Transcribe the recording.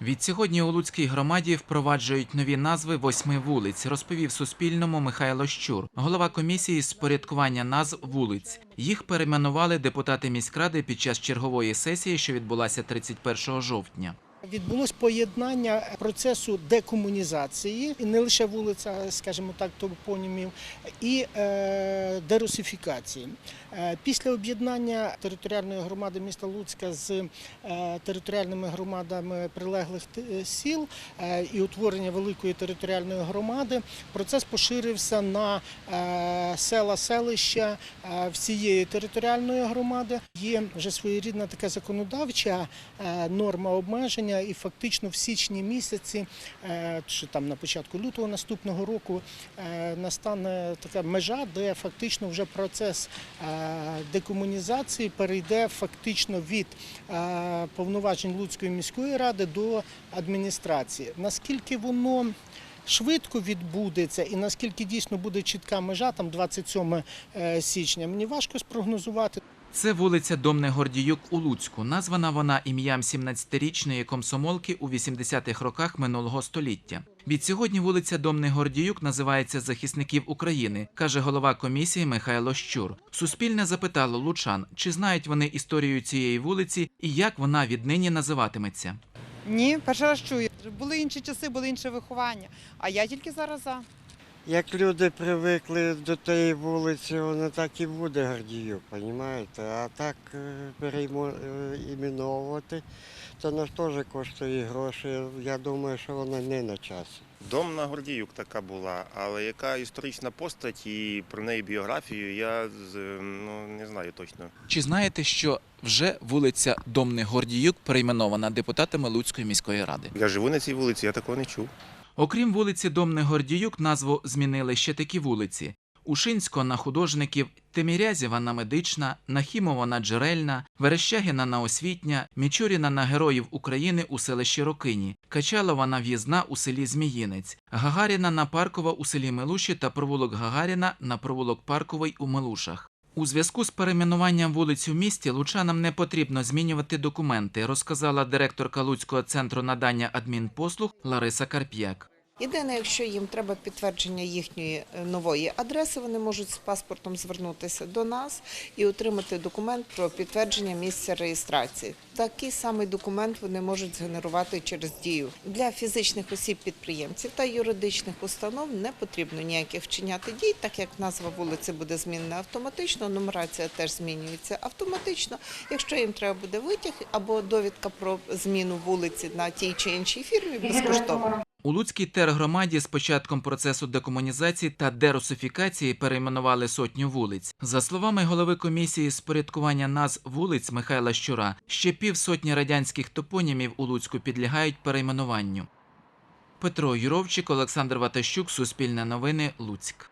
Відсьогодні у Луцькій громаді впроваджують нові назви восьми вулиць, розповів Суспільному Михайло Щур, голова комісії з порядкування назв вулиць. Їх перейменували депутати міськради під час чергової сесії, що відбулася 31 жовтня. Відбулось поєднання процесу декомунізації, і не лише вулиця, скажімо так, топонімів, і е, дерусифікації. Е, після об'єднання територіальної громади міста Луцька з е, територіальними громадами прилеглих сіл і утворення великої територіальної громади, процес поширився на села, селища всієї територіальної громади. Є вже своєрідна така законодавча норма обмеження, і фактично в січні місяці, е, чи там на початку лютого наступного року, е, настане така межа, де фактично вже процес е, декомунізації перейде фактично від повноважень Луцької міської ради до адміністрації. Наскільки воно швидко відбудеться і наскільки дійсно буде чітка межа, там 27 е, січня, мені важко спрогнозувати. Це вулиця Домне Гордіюк у Луцьку. Названа вона ім'ям 17-річної комсомолки у 80-х роках минулого століття. Відсьогодні вулиця Домне Гордіюк називається Захисників України, каже голова комісії Михайло Щур. Суспільне запитало лучан, чи знають вони історію цієї вулиці і як вона віднині називатиметься. Ні, перший раз чую. Були інші часи, були інше виховання. А я тільки зараз за. Як люди привикли до тієї вулиці, воно так і буде Гордіюк, розумієте? А так е, переіменовувати, то нас теж коштує гроші. Я думаю, що воно не на часі. Дом на Гордіюк така була, але яка історична постать і про неї біографію, я з- ну, не знаю точно. Чи знаєте, що вже вулиця Домне Гордіюк перейменована депутатами Луцької міської ради? Я живу на цій вулиці, я такого не чув. Окрім вулиці Домне Гордіюк, назву змінили ще такі вулиці: Ушинського на художників, Тимірязєва на медична, Нахімова на джерельна, Верещагіна на освітня, Мічуріна на героїв України у селищі Рокині, Качалова на в'їзна у селі Зміїнець, Гагаріна на Паркова у селі Милуші та провулок Гагаріна на провулок Парковий у Милушах. У зв'язку з перейменуванням вулиць у місті лучанам не потрібно змінювати документи, розказала директорка Луцького центру надання адмінпослуг Лариса Карп'як. Єдине, якщо їм треба підтвердження їхньої е, нової адреси, вони можуть з паспортом звернутися до нас і отримати документ про підтвердження місця реєстрації. Такий самий документ вони можуть згенерувати через дію. Для фізичних осіб підприємців та юридичних установ не потрібно ніяких вчиняти дій, так як назва вулиці буде змінена автоматично, нумерація теж змінюється автоматично. Якщо їм треба буде витяг або довідка про зміну вулиці на тій чи іншій фірмі, безкоштовно. У Луцькій тергромаді з початком процесу декомунізації та дерусифікації перейменували сотню вулиць. За словами голови комісії з порядкування назв вулиць Михайла Щура, ще півсотні радянських топонімів у Луцьку підлягають перейменуванню. Петро Юровчик, Олександр Ватащук, Суспільне новини, Луцьк.